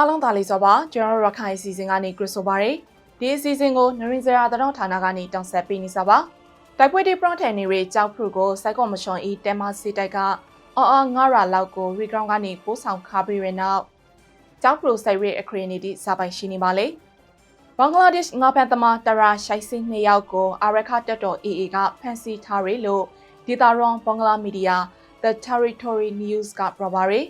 အားလုံးသာလေးစောပါကျွန်တော်တို့ရခိုင်အစီအစဉ်ကနေကြိုဆိုပါရစေဒီအစီအစဉ်ကိုနရင်စရာသတော်ဌာနကနေတောင်ဆက်ပေးနေစပါတိုက်ပွဲတွေပရော့ထန်နေရေးကြောက်ဖရုကိုစိုက်ကော့မရှွန်ဤတဲမစီတိုက်ကအော်အော်ငါရာလောက်ကိုရီဂရောင်းကနေပို့ဆောင်ခါပြီးရနောက်ကြောက်ဖရုစိုက်ရဲအခရီးနေတဲ့စာပိုင်ရှိနေပါလေဘင်္ဂလားဒေ့ရှ်ငါဖန်သမားတရာရှိုက်စင်းနှစ်ယောက်ကိုအာရခတက်တော် AA ကဖမ်းဆီးထားရလို့ဒေတာရွန်ဘင်္ဂလားမီဒီယာ The Territory News ကပြောပါရယ်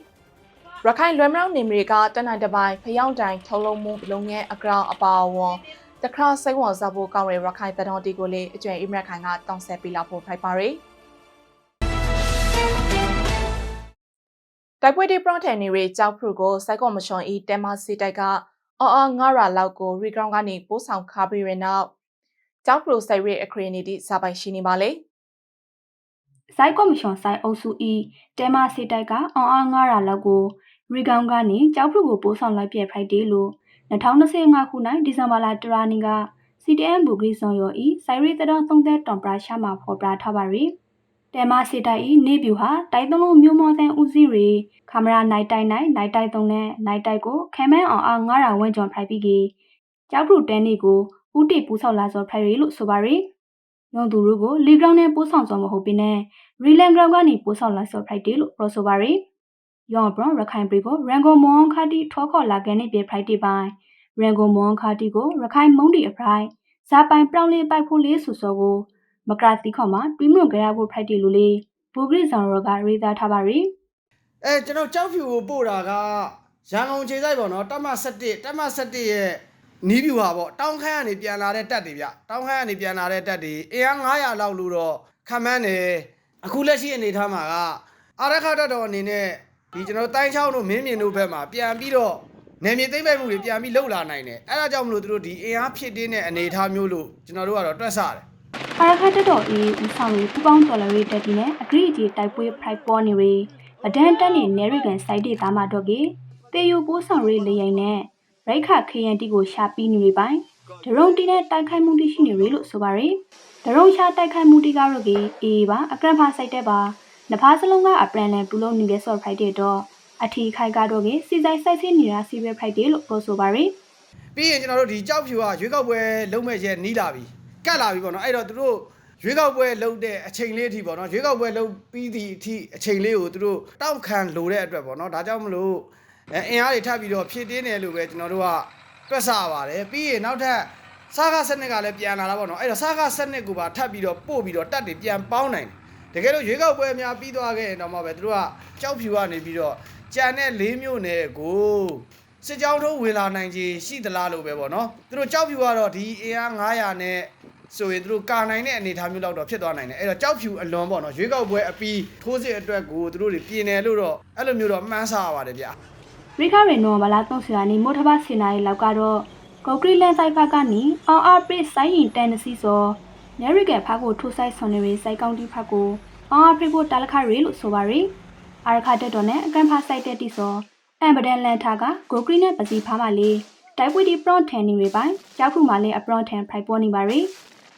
ရခိုင်လွယ်မြောက်နေမရီကတနင်္တပိုင်းဖျောင်းတိုင်ထုံလုံးမှုလုပ်ငန်းအကောင်အပါအဝန်တခါစိတ်ဝင်စားဖို့ကောင်းတဲ့ရခိုင်တတော်တီကိုလည်းအကျွမ်းအိမရခိုင်ကတောင်းဆက်ပေးလာဖို့ဖိုက်ပါရယ်တိုက်ပွဲဒီပရော့ထန်နေရီကြောက်ဖရုကိုစိုက်ကော့မရှွန်ဤတဲမစီတိုက်ကအော်အော်ငါရာလောက်ကိုရီဂရောင်းကနေပို့ဆောင်ခါပြီးရနောက်ကြောက်ဖရုစိုက်ရဲအခရီးနေတဲ့စာပိုင်ရှိနေပါလေစိုက်ကော်မရှင်စိုက်အုပ်စုဤတဲမစီတိုက်ကအောင်အားငားရာလောက်ကို ရီကောင်ကနေကြောက်ဖရုကိုပို့ဆောင်လိုက်ပြဖိုက်တေးလို့2025ခုနိုင်ဒီဇင်ဘာလတရာနီက CTN ဘူဂရီဇွန်ယောဤစိုက်ရီတတော်သုံးသက်တွန်ပရာရှာမှာဖော်ပြထားပါရီတဲမစီတိုက်ဤနေဗျူဟာတိုက်သုံးလုံးမျိုးမောတဲ့ဦးစီးရီကင်မရာနိုင်တိုက်နိုင်နိုင်တိုက်သုံးနဲ့နိုင်တိုက်ကိုခဲမန်းအောင်အားငားရာဝင့်ကြုံဖိုက်ပြီးကြီးကြောက်ဖရုတဲနေကိုဥတီပူဆောက်လာစောဖိုက်ရီလို့ဆိုပါရီရုံသူတို့ကိုလီဂရောင်းနဲ့ပို့ဆောင်စောမဟုတ်ပေနဲ့ရီလန်ဂရောင်းကနေပို့ဆောင်လာဆော့ဖရိုက်တေလို့ပြောဆိုပါရ ယ်။ယောင်ဘရွန်ရခိုင်ပြည်ကိုရန်ကုန်မွန်ခါတီထောခေါ်လာခဲ့နေပြဖရိုက်တေပိုင်းရန်ကုန်မွန်ခါတီကိုရခိုင်မုံတီအဖရိုက်ဇာပိုင်ပြောင်းလေးပိုက်ဖို့လေးဆူစောကိုမကရာတီခေါ်မှာတွီးမွန်ကြရဖို့ဖရိုက်တေလို့လေဘူဂရစ်ဇော်ရောကရေးသားထားပါရယ်အဲကျွန်တော်ကြောက်ဖြူကိုပို့တာကရန်ကုန်ခြေဆိုင်ပေါ့နော်တက်မ17တက်မ17ရဲ့နီးပြူဟာပေါ့တောင်းခမ်းကနေပြန်လာတဲ့တက်တွေဗျတောင်းခမ်းကနေပြန်လာတဲ့တက်တွေအင်အား900လောက်လို့တော့ခံမှန်းတယ်အခုလက်ရှိအနေထားမှာကအာရခတက်တော်အနေနဲ့ ဒီကျွန်တော်တိုင်းချောင်းတို့မင်းမြင်တို့ဘက်မှာပြန်ပြီးတော့နေမြေသိမ့်ပိုက်မှုတွေပြန်ပြီးလှုပ်လာနိုင်တယ်အဲဒါကြောင့်မလို့သူတို့ဒီအင်အားဖြစ်တင်းတဲ့အနေအထားမျိုးလို့ကျွန်တော်တို့ကတော့တွက်ဆတယ်အာရခတ်တက်တော်အေးဦးဆောင်ရေးပူပေါင်းတော်လှန်ရေးတက်တီနဲ့အဂရိအကြီးတိုက်ပွဲဖရိုက်ပေါ်နေရီဗဒန်တက်နေနေရီကန်စိုက်တေသားမတော့ကေတေယူပိုးဆောင်ရေးလေရင်နဲ့ရိခခရန်တီကိုရှာပြီးနေရီပိုင်းဒရုံတီနဲ့တိုက်ခိုက်မှုတိရှိနေရီလို့ဆိုပါရယ်ဒရုံရှာတိုက်ခိုက်မှုတိကတော့ကေအေးပါအကရန်ဖာစိုက်တဲ့ပါ နဖားစလုံးကအပရန်လန်ပူလုံးနေတဲ့ဆော့ဖရိုက်တဲ့တော့အထီခိုက်ကတော့ကေစီဆိုင်စိုက်စင်းနေတာစီပဲဖရိုက်တယ်လို့ပြောဆိုပါရယ်ပြီးရင်ကျွန်တော်တို့ဒီကြောက်ဖြူကရွေးကောက်ပွဲလုံးမဲ့ရဲ့နီးလာပြီကတ်လာပြီပေါ့နော်အဲ့တော့သူတို့ရွေးကောက်ပွဲလုံးတဲ့အချိန်လေးအထိပေါ့နော်ရွေးကောက်ပွဲလုံးပြီးသည့်အထိအချိန်လေးကိုသူတို့တောက်ခံလိုတဲ့အတွက်ပေါ့နော်ဒါကြောင့်မလို့အဲအင်အားတွေထပ်ပြီးတော့ဖြည့်တင်းတယ်လို့ပဲကျွန်တော်တို့ကတွက်ဆပါတယ်ပြီးရင်နောက်ထပ်စားကားစနစ်ကလည်းပြန်လာတာပေါ့နော်အဲ့တော့စားကားစနစ်ကိုပါထပ်ပြီးတော့ပို့ပြီးတော့တက်တွေပြန်ပေါင်းနိုင်တယ် တကယ်လို့ရွေးကောက်ပွဲအများပြီးသွားခဲ့ရင်တော့မှပဲသူတို့ကကြောက်ဖြူကနေပြီးတော့ကြံတဲ့၄မျိုးနယ်ကိုစစ်ကြောင်းထိုးဝင်လာနိုင်ခြေရှိသလားလို့ပဲပေါ့နော်သူတို့ကြောက်ဖြူကတော့ဒီအင်အား900နဲ့ဆိုရင်သူတို့ကာနိုင်တဲ့အနေအထားမျိုးလောက်တော့ဖြစ်သွားနိုင်တယ်အဲ့တော့ကြောက်ဖြူအလွန်ပေါ့နော်ရွေးကောက်ပွဲအပီးထိုးစစ်အတွက်ကိုသူတို့တွေပြင်တယ်လို့တော့အဲ့လိုမျိုးတော့မှန်းဆရပါတယ်ဗျာရိခရေနော်ဘလာတုံးဆွေနီမိုထဘစင်နိုင်လောက်ကတော့ကော်ကရီလန်ဆိုင်ဖာကနေအောင်အားပရစ်ဆိုင်ရင်တန်နစီစော နေရီကဖာကိုထိုးဆိုင်ဆွန်နေရီစိုက်ကောင်းတီဖာကိုအောင်အားပရစ်ကိုတာလခရီလို့ဆိုပါရီအာရခတက်တော်နဲ့အကန်ဖာဆိုင်တဲ့တီစောအမ်ဘဒန်လန်ထာကဂိုကရီနဲ့ပစီဖားမလေးတိုက်ပွေဒီပရွန်ထန်နေရီပိုင်းကြောက်ဖူမာလေးအပရွန်ထန်ဖိုက်ပေါ်နေပါရီ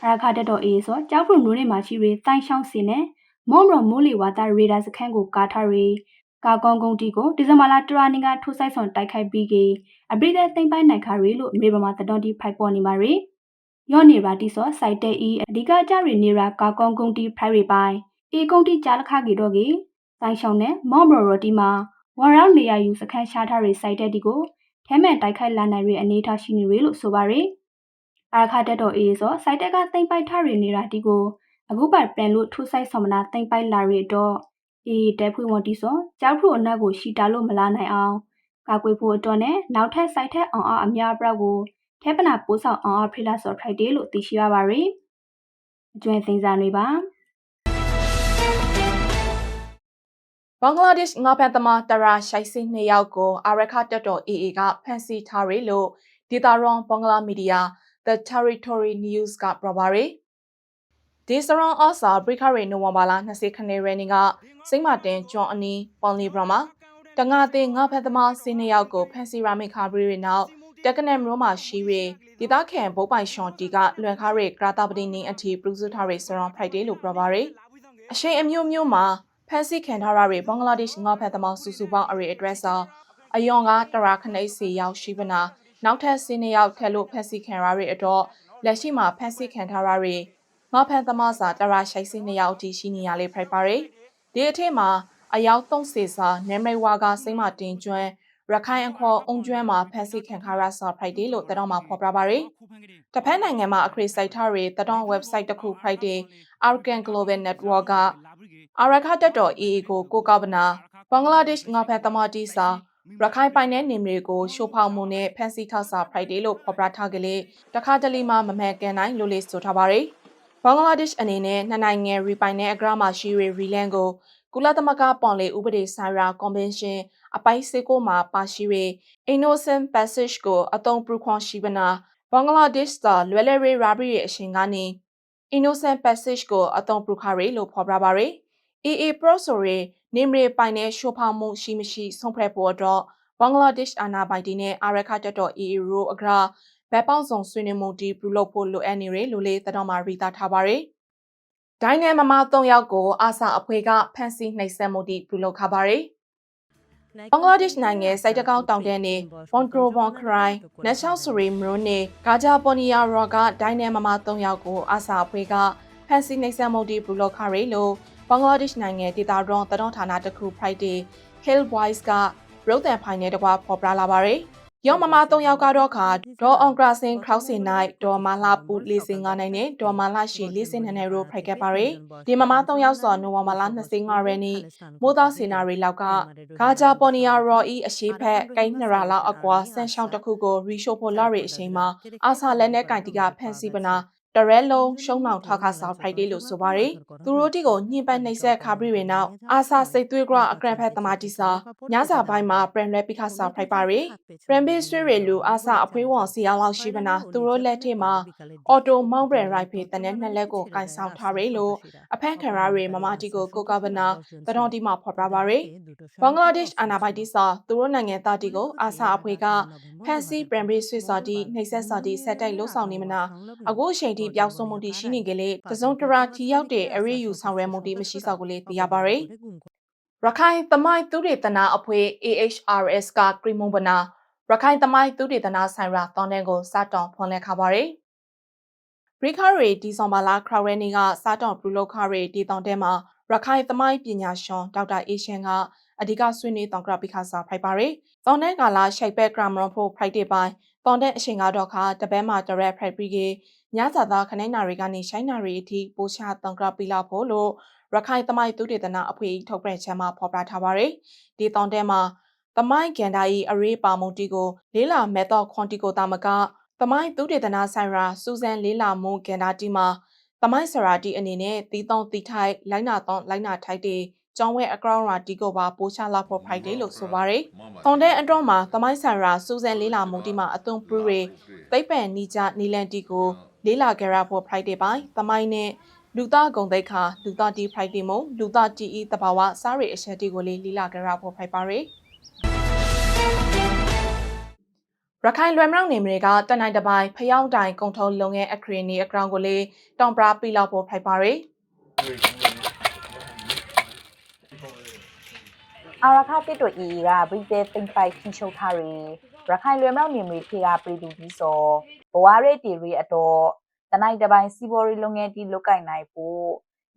အာရခတက်တော်အေးစောကြောက်ဖူနူးနေမှာရှိရီတိုင်ရှောင်းစင်နဲ့မော့မရမိုးလီဝါတာရေဒါစခန်းကိုကာထားရီကာကွန်ကုန်းတီကိုဒီဇင်ဘာလတရာနီကထိုးဆိုင်ဆွန်တိုက်ခိုက်ပြီးကေအပရိသတ်သိမ့်ပိုင်းနိုင်ခါရီလို့မေဘမာတတော်တီဖိုက်ပေါ်နေပါရီ ယော့နေပါတီစောစိုက်တဲ့ဤအဓိကကြရီနေရာကာကွန်ကုန်းတီဖိုက်ရီပိုင်းအေကုန်းတီကြားလခကေတော့ကေဆိုင်ရှောင်းနဲ့မော့မရတီမှာဝါရောက်နေရယူစခန်းရှားထားရီစိုက်တဲ့တီကိုထဲမှန်တိုက်ခိုက်လာနိုင်ရီအနေထားရှိနေရီလို့ဆိုပါရီအာခါတက်တော်အေးစောစိုက်တက်ကသိမ့်ပိုက်ထားရီနေတာတီကိုအခုပတ်ပြန်လို့ထိုးဆိုင်ဆော်မနာသိမ့်ပိုက်လာရီတော့အေးတဲဖွေဝန်တီစောကြောက်ဖို့အနက်ကိုရှီတာလို့မလာနိုင်အောင်ကာကွယ်ဖို့အတွက်နဲ့နောက်ထပ်စိုက်ထက်အောင်အောင်အများပြကို ထဲပနာပိုးဆောင်အောင်အောင်ဖိလာဆော်ဖရိုက်ဒေးလို့သိရှိရပါရီအကျွမ်းစင်စာတွေပါဘင်္ဂလားဒေ့ရှ်ငါဖန်သမားတရာရှိုက်စင်းနှစ်ယောက်ကိုအာရခတက်တော် AA ကဖမ်းဆီးထားရလို့ဒေတာရွန်ဘင်္ဂလားမီဒီယာ The Territory News ကပြောပါရယ်ဒီစရွန်အော့စာဘရိခရေနိုဝင်ဘာလ20ခန်းရက်နေ့ကစိတ်မတင်ဂျွန်အနီပွန်လီဘရမာတငါတင်ငါဖက်သမားစင်းနှစ်ယောက်ကိုဖမ်းဆီးရမိခါပြီးရနောက် တက်ကနယ်မျိုးမှာရှိရီဒေတာခန်ဘုတ်ပိုင်ရှွန်တီကလွန်ခါရေကရာတာပတိနင်းအတီပရုစုထားရေစရွန်ဖရိုက်ဒေးလို့ပြောပါရယ်အရှိန်အမျိုးမျိုးမှာဖန်ဆီးခံထားရတဲ့ဘင်္ဂလားဒေ့ရှ်ငါဖက်သမားစုစုပေါင်းအရေအတွက်စာအယွန်ကတရာခနိတ်စီရောက်ရှိပနာနောက်ထပ်စီနှစ်ယောက်ထက်လို့ဖက်စီခံရတွေအတော့လက်ရှိမှာဖက်စီခံထားရတွေငါဖန်သမားစာတရာရှိုက်စီနှစ်ယောက်အထိရှိနေရလေဖိုက်ပါရယ်ဒီအထက်မှာအယောက်30စာနေမိတ်ဝါကစိမ့်မတင်ကျွန်း ရခိုင်အခေါ်အုံကျွမ်းမှာဖက်စီခံခါရစာဖိုက်ဒေးလို့တတော်မှာဖော်ပြပါရယ်တဖက်နိုင်ငံမှာအခရစ်စိုက်ထားတွေတတော် website တစ်ခု Friday Arkan Global Network ကအာရခတက်တော် AA ကိုကိုကောက်ပနာဘင်္ဂလားဒေ့ရှ်ငါဖက်သမားတီစာရခိုင်ပိုင်တဲ့နေမျိုးကိုရှိုးဖောက်မှုနဲ့ဖန်စီထောက်စာ Friday လို့ဖော်ပြထားကြလေတခါတလေမှမမှန်ကန်နိုင်လို့လေးဆိုထားပါရယ်ဘင်္ဂလားဒေ့ရှ်အနေနဲ့နှစ်နိုင်ငံရီပိုင်တဲ့အဂရမှာရှိရရီလန်ကို ကုလသမဂ္ဂပွန်လေဥပဒေဆိုင်ရာကွန်ဗင်းရှင်းအပိုက်စေကိုမှာပါရှိရ Innocent Passage ကိုအသုံးပြုခွင့်ရှိပနာဘင်္ဂလားဒေ့ရှ်ကလွယ်လွယ်ရေးရာဘရီရဲ့အရှင်ကနေ Innocent Passage ကိုအသုံးပြုခါရလို့ဖော်ပြပါရယ် AA Pro ဆိုရနေမရပိုင်တဲ့ရှိုးဖောက်မှုရှိမရှိဆုံးဖြတ်ဖို့တော့ဘင်္ဂလားဒေ့ရှ်အာဏာပိုင်တွေနဲ့အာရခတက်တော် AA ရိုအဂရာဘက်ပေါင်းဆောင်ဆွေးနွေးမှုတီပြုလုပ်ဖို့လိုအပ်နေရလို့လေတတော်မှာရီတာထားပါရယ် ဒိုင်းနယ်မမ၃ယောက်ကိုအာဆာအဖွဲ့ကဖမ်းဆီးနှိပ်စက်မှုတီပြုလုပ်ခါပါရယ်ဘင်္ဂလားဒေ့ရှ်နိုင်ငံစိုက်တကောက်တောင်တန်းနေဘွန်ဂရိုဘွန်ခရိုင်နက်ရှောက်ဆူရီမရိုနေဂါဂျာပေါ်နီယာရော့ကဒိုင်းနယ်မမ၃ယောက်ကိုအာဆာအဖွဲ့ကဖမ်းဆီးနှိပ်စက်မှုတီပြုလုပ်ခါရယ်လို့ဘင်္ဂလားဒေ့ရှ်နိုင်ငံဒေသရွန်တတော်ဌာနတစ်ခု Friday Hill Boys ကရုပ်သံဖိုင်နယ်တကွာဖော်ပြလာပါရယ် ရောမမ၃ယောက်ကတော့ခါဒေါ်အောင်ဂရာစင်ခရောက်စင်နိုင်ဒေါ်မာလာပူလေးစင်ငါနိုင်နဲ့ဒေါ်မာလာရှီလေးစင်နဲ့ရိုဖိုက်ခဲ့ပါရယ်ဒီမမ၃ယောက်ဆိုနိုဝါမာလာ25ရက်နေ့မိုးသားစီနာရီလောက်ကဂါဂျာပေါ်နီယာရော်ဤအရှိဖက်ကိုင်းနရာလောက်အကွာဆန်ရှောင်းတစ်ခုကိုရီရှိုဖိုလာရီအရှိန်မှာအာဆာလက်နဲ့ကင်တီကဖန်စီပနာ တရဲလုံးရှုံးနောင်ထောက်ခါဆောင်ဖိုက်ဒေးလို့ဆိုပါရယ်သူတို့တီကိုညှင်ပန်းနှိပ်ဆက်ခါပရီတွေနောက်အာဆာစိတ်သွေးကြအကရဖက်သမာတီစာညစာပိုင်းမှာပရန်လဲပိခါဆောင်ဖိုက်ပါရယ်ပရန်ဘေးဆွေရီလူအာဆာအဖွေးဝေါ်စီအောင်လောက်ရှိပနာသူတို့လက်ထဲမှာအော်တိုမောင်းပရန်ရိုက်ဖေးတနက်နှစ်လက်ကိုကင်ဆောင်ထားရယ်လို့အဖက်ခံရရီမမတီကိုကိုကဗနာတတော်တီမှာဖော်ပြပါရယ်ဘင်္ဂလားဒေ့ရှ်အာနာဘိုက်တီစာသူတို့နိုင်ငံသားတီကိုအာဆာအဖွေက ဖန်စီပရန်ဘေးဆွေစာတီနှိပ်ဆက်စာတီဆက်တိုက်လှုပ်ဆောင်နေမနာအခုအချိန်ထိပျောက်ဆုံးမှုတီရှိနေကြလေတစုံတရာထီရောက်တဲ့အရေးယူဆောင်ရွက်မှုတီမရှိစောက်ကိုလေသိရပါရယ်ရခိုင်သမိုင်းသူဒေသနာအဖွဲ့ AHRS ကကရီမွန်ဘနာရခိုင်သမိုင်းသူဒေသနာဆိုင်ရာတောင်းတန်းကိုစတောင်းဖွင့်လှစ်ခါပါရယ်ဘရိခရီဒီဇွန်ဘာလာခရဝဲနီကစတောင်းပြုလုပ်ခရီဒီတောင်းတဲမှာ ရခိုင်သမိုင်းပညာရှင်ဒေါက်တာအေရှင်ကအဓိကဆွေးနွေးတောင်းကြပိခါစာဖိုက်ပါရယ်တောင်းတန်းကာလာရှိုက်ဘက်ကရမွန်ဖို့ဖိုက်တဲ့ပိုင်းတောင်းတဲ့အချိန်ကတော့ခါတပဲမှာတရက်ဖိုက်ပြီးကေညစာသားခနိုင်နာတွေကနေရှိုင်းနာတွေအထိပိုချတောင်းကြပိလာဖို့လို့ရခိုင်သမိုင်းသူဒေသနာအဖွဲ့ထုတ်ပြန်ချက်မှာဖော်ပြထားပါရယ်ဒီတောင်းတဲမှာသမိုင်းကန်ဒါဤအရေးပါမှုတီကိုလေးလာမက်တော့ခွန်တီကိုတာမကသမိုင်းသူဒေသနာဆိုင်ရာစူဇန်လေးလာမှုကန်ဒါတီမှာ သမိုင်းဆရာတီအနေနဲ့တီးတောင်းတီထိုက်လိုင်းနာတောင်းလိုင်းနာထိုက်တဲ့ကျောင်းဝဲအကောင့်ရာတီကိုပါပိုးချလာဖို့ဖိုက်တယ်လို့ဆိုပါရယ်။တောင်တဲ့အတော့မှာသမိုင်းဆရာစူဇန်လေးလာမှုတီမှာအသွင်ပရူရီသိပ္ပံနီကြနီလန်တီကိုလေးလာကြရဖို့ဖိုက်တယ်ပိုင်းသမိုင်းနဲ့လူသားဂုံတိတ်ခါလူသားတီဖိုက်တီမုံလူသားတီဤတဘာဝစားရအချက်တီကိုလေးလေးလာကြရဖို့ဖိုက်ပါရယ် ရခိုင်လွယ်မြောက်နေမျိုးကတနိုင်တပိုင်းဖျောင်းတိုင်ကုံထုံးလုံရဲ့အခရီနီအကောင်ကိုလေးတောင်ပရာပြလောက်ဖို့ဖိုက်ပါရယ်အာရခတစ်တို့ဤကဗြိတဲသိမ့်ပိုက်ထိချုပ်ထားရီရခိုင်လွယ်မြောက်နေမီခေကပြည်သူကြီးစောဘဝရဲတီရီအတော်တနိုင်တပိုင်းစီဘော်ရီလုံငယ်တီလုတ်ကင်နိုင်ဖို့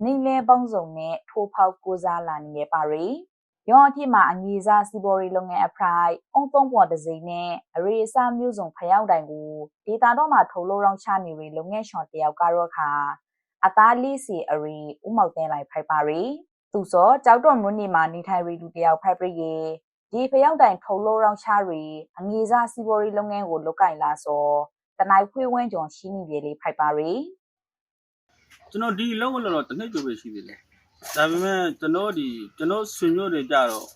နေလဲပေါင်းစုံနဲ့ထိုးဖောက်ကိုစားလာနေရပါရီ ရောအဖြစ်မှာအငီစားစီဘော်ရီလုံငယ်အဖရိုက်အုံသုံးပေါ်တစိမ့်နဲ့အရေအစားမျိုးစုံဖျောက်တိုင်ကိုဒေတာတော့မှာထုံလို့ရောင်းချနေရီလုံငယ်ရှော်တယောက်ကတော့ခါအသားလေးစီအရီဥမောက်တဲလိုက်ဖိုက်ပါရီသူစောကြောက်တော်မွန်းနေမှာနေထိုင်ရီလူတယောက်ဖိုက်ပရိယေဒီဖျောက်တိုင်ထုံလို့ရောင်းချရီအငီစားစီဘော်ရီလုံငယ်ကိုလုတ်ကင်လာစောတနိုင်ခွေးဝင်းကြော်ရှိနေပြေလေးဖိုက်ပါရီကျွန်တော်ဒီလုံးဝလုံးတော့တစ်နှစ်ကျော်ပဲရှိသေးတယ် ဒါပေမဲ့ကျွန်တော်ဒီကျွန်တော်ဆွေမျိုးတွေကြတော့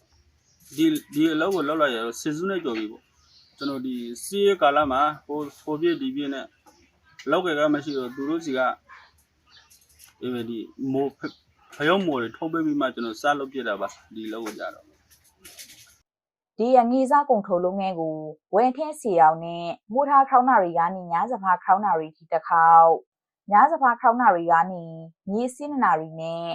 ဒီဒီအလုပ်ကိုလောက်လိုက်ရတော့စစ်စုနဲ့ကြော်ပြီပေါ့ကျွန်တော်ဒီစီးရကာလမှာဟိုဟိုပြည့်ဒီပြည့်နဲ့လောက်ကကမရှိတော့သူတို့စီကအေးဒီမိုးဖျောင်းမိုးတွေထုတ်ပေးပြီးမှကျွန်တော်စလုပ်ပြတာပါဒီလောက်ကိုကြတော့ဒီအငေစားကုံထိုးလုံးငယ်ကိုဝယ်ထဲစီအောင်နဲ့မူထားခေါင်းနာရီကနေညာစဖာခေါင်းနာရီထိတစ်ခေါက်ညာစဖာခေါင်းနာရီကနေမြေစင်းနာရီနဲ့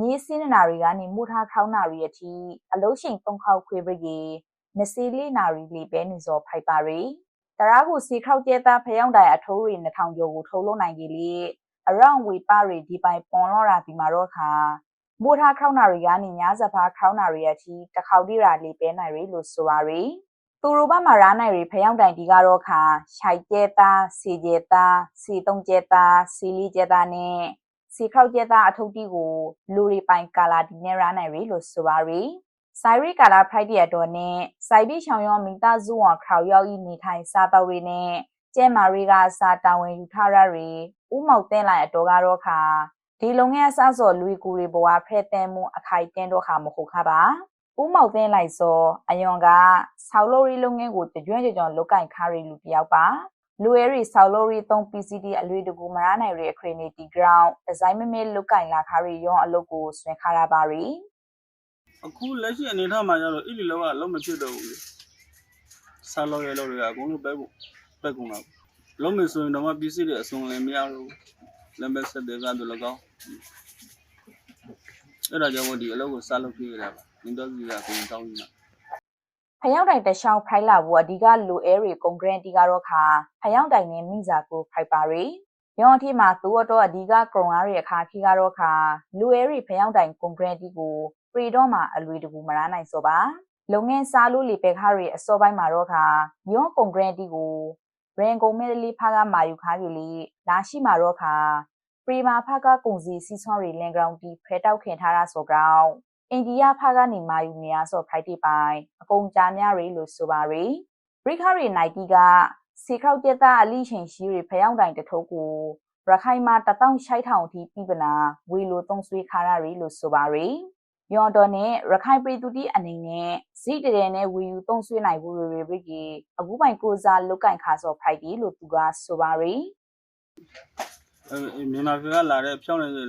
မြေစင်းနာရီကနေမူထားခေါင်းနာရီအထိအလုံးရှိန်၃ခေါက်ခွေပရိနစီလီနာရီလီပဲနေစောဖိုက်ပါရီတရာကိုစီခောက်ကျဲသားဖယောင်းတိုင်အထိုးရီ2000ကျော်ကိုထုတ်လို့နိုင်ကြီးလေအရောင်ဝေပါရီဒီပိုင်ပွန်လောရာဒီမာတော့ခါမိုးထားခေါနာရီကနေညာစဖာခေါနာရီအထိတခေါတိရာလေးပဲနိုင်ရီလို့ဆိုပါရီသူတို့ဘမှာရာနိုင်ရီဖယောင်းတိုင်ဒီကတော့ခါရှိုက်ကျဲသားစီကျဲသားစီတုံးကျဲသားစီလီကျဲသားနဲ့ စီခောက်ကျဲသားအထုပ်တီကိုလူရီပိုင်ကာလာဒီနဲ့ရာနိုင်ရီလို့ဆိုပါရီဆိုင်ရီကာလာဖရိုက်တီအတော်နဲ့စိုက်ပြီးချောင်ရောမိသားစုဝခရောင်ရောက်ဤနေထိုင်စားတော့ရီနဲ့ကျဲမာရီကစာတာဝန်ယူထားရရီဥမောက်တင်းလိုက်အတော်ကတော့ခါဒီလုံငန်းအစစော်လူကူရီဘဝဖဲတဲမှုအခိုက်တင်းတော့ခါမဟုတ်ခါပါဥမောက်တင်းလိုက်စောအယွန်ကဆောက်လို့ရီလုံငန်းကိုကြွန့်ကြွန့်လုတ်ကင်ခါရီလူတယောက်ပါ လူရရီဆောက်လို့ရီ3 PCD အလွေတကူမရနိုင်ရီအခရီနီတီ ground ဒီဇိုင်းမမေလုတ်ကင်လာခါရီရောအလုပ်ကိုဆွဲခါရပါရီအခုလက်ရှိအနေထားမှာကျတော့ဣလီလောကလုံးမဖြစ်တော့ဘူးလေဆာလောရဲလောတွေကအကုန်လုံးပဲဖို့ပဲကုန်တာလုံးမဆိုရင်တော့ပစ္စည်းတွေအစုံလည်းမရတော့လမ်းပဲဆက်တဲ့ကတော့လကောင်းအဲ့ဒါကြောင့်ဒီအလုပ်ကိုစလုပ်ပြရတာပါနင်တော့စီကကိုတောင်းနေတာ ဖယောင်းတိုင်တရှောင်းဖိုင်လာဘူးအဓိကလိုအဲရီကွန်ဂရန်တီကတော့ခါဖယောင်းတိုင်နဲ့မိစာကိုဖိုက်ပါရီရောအထိမှာသူတော့အဓိကကရုံအားရအခါခီကတော့ခါလူအဲရီဖယောင်းတိုင်ကွန်ဂရန်တီကိုပရီတော့မှာအလွေတကူမရနိုင်စောပါလုံငန်းစားလို့လေပဲခါရီအစောပိုင်းမှာတော့ခါရောကွန်ဂရန်တီကိုရင်ကုန်မဲလီဖာကမာယူခါကြီးလီလာရှိမှာတော့ခါပရီမာဖာကကုံစီစီဆွန်ရီလန်ဂရောင်တီဖဲတောက်ခင်ထားတာဆိုကြောင်း အိန္ဒိယဖာကနေမာယူနေရဆိုဖိုက်တီပိုင်အကုန်ကြများရီလို့ဆိုပါရီဘရိခရီနိုင်တီကစီခောက်ကျက်သားအလိရှင်ရှိရီဖယောင်းတိုင်တထုပ်ကိုရခိုင်မှာတပေါင်းရှိုက်ထောင်အထိပြည်ပနာဝေလိုသုံးဆွေးခါရရီလို့ဆိုပါရီယော်တော်နဲ့ရခိုင်ပြည်သူတီအနေနဲ့ဇိတရဲနဲ့ဝေယူသုံးဆွေးနိုင်ဖို့ရီရီကအခုပိုင်ကိုစားလုတ်ကင်ခါဆိုဖိုက်တီလို့သူကဆိုပါရီအဲမြန်မာပြည်ကလာတဲ့ဖြောင်းနေတဲ့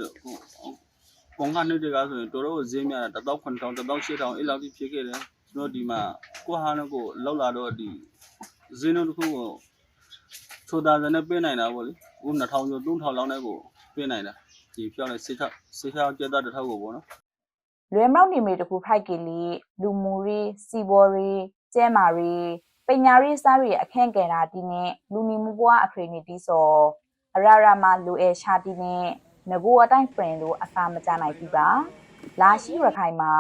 ပုံကနှစ်တွေကဆိုရင်တို့တို့ဈေးများတာ18000 18000အဲ့လောက်ကြီးဖြစ်ခဲ့တယ်ကျွန်တော်ဒီမှာကိုဟာနဲ့ကိုလောက်လာတော့ဒီဈေးနှုန်းတစ်ခုကိုချိုတာစနဲ့ပေးနိုင်တာပေါ့လေဦး2000ကျော်3000လောက်နဲ့ကိုပေးနိုင်တာဒီဖြောင်းနေစေချစေချကျက်တာတစ်ထောက်ကိုပေါ့နော်လွယ်မောက်နေမီတခုဖိုက်ကလေးလူမူရီစီဘော်ရီကျဲမာရီပညာရေးစားရီအခန့်ကယ်တာဒီနဲ့လူနေမှုဘဝအခရီးနေတီစောအရာရာမှာလူအဲရှာတီနဲ့ ငကိုအတိုင်းဖရင်လို့အစာမကြနိုင်ပြီပါလာရှိရခိုင်မှာ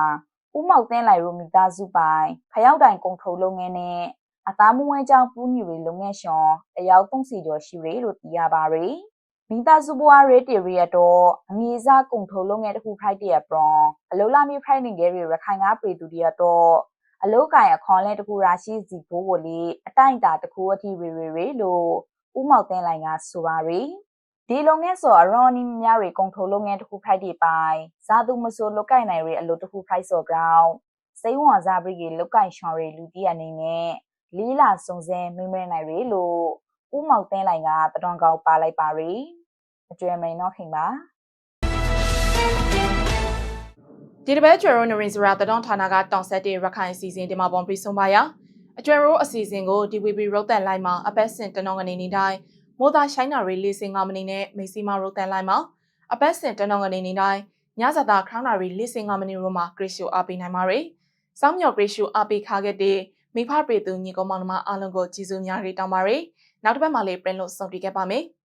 ဥမောက်တင်းလိုက်ရိုမီသားစုပိုင်ဖယောက်တိုင်ကုံထုံလုပ်ငန်းနဲ့အသားမွေးကြောင်ပူးညီရီလုပ်ငန်းရှင်တယောက်30ကျော်ရှိရလို့သိရပါရီမိသားစုဘဝရေးတီရီရတော့အငေးစားကုံထုံလုပ်ငန်းတစ်ခုဖိုက်တရပရွန်အလုံးလာမီဖိုက်နေကြရီရခိုင်ကပြည်သူတွေတော့အလုတ်ကင်အခွန်လဲတခုရာရှိစီဘိုးကိုလေအတိုင်းတာတခုအထိရီရီရီလို့ဥမောက်တင်းလိုင်ကဆိုပါရီ ဒီလုပ်ငန်းဆိုအရော်နီများရီကုံထုံလုပ်ငန်းတစ်ခုဖိုက်တီပိုင်ဇာသူမဆိုလုတ်ကင်နိုင်ရီအလုပ်တစ်ခုဖိုက်စောကြောင်းစိတ်ဝင်စားပြီးလုတ်ကင်ရှော်ရီလူတီအနေနဲ့လေးလာစုံစဲမိမနိုင်ရီလို့ဥမောက်တင်းလိုင်ကတတော်ကောက်ပါလိုက်ပါရီအကျွဲမိန်တော့ခင်ပါဒီတစ်ပတ်ကျွဲရိုနရင်စရာတတော်ဌာနကတောင်ဆက်တဲ့ရခိုင်အစီအစဉ်ဒီမှာပေါ်ပြီးဆုံးပါရအကျွဲရိုအစီအစဉ်ကို DVB ရုပ်သံလိုင်းမှာအပတ်စဉ်တနင်္ဂနွေနေ့တိုင်း မိုးသားရှိုင်းနာရီလေးစင်5မိနစ်နဲ့မေစီမာရုပ်သံလိုင်းမှာအပတ်စဉ်တနင်္ဂနွေနေ့တိုင်းညဇာတာခရောင်းနာရီလေးစင်5မိနစ်ရိုမှာဂရစ်ရှူအားပေးနိုင်ပါရယ်။စောင်းမြော်ဂရစ်ရှူအားပေးခါခဲ့တဲ့မိဖပရိသူညီကောင်မောင်နှမအားလုံးကိုကျေးဇူးများကြီးတောင်းပါရယ်။နောက်တစ်ပတ်မှာလည်းပြင်လို့ဆောင်ပြခဲ့ပါမယ်။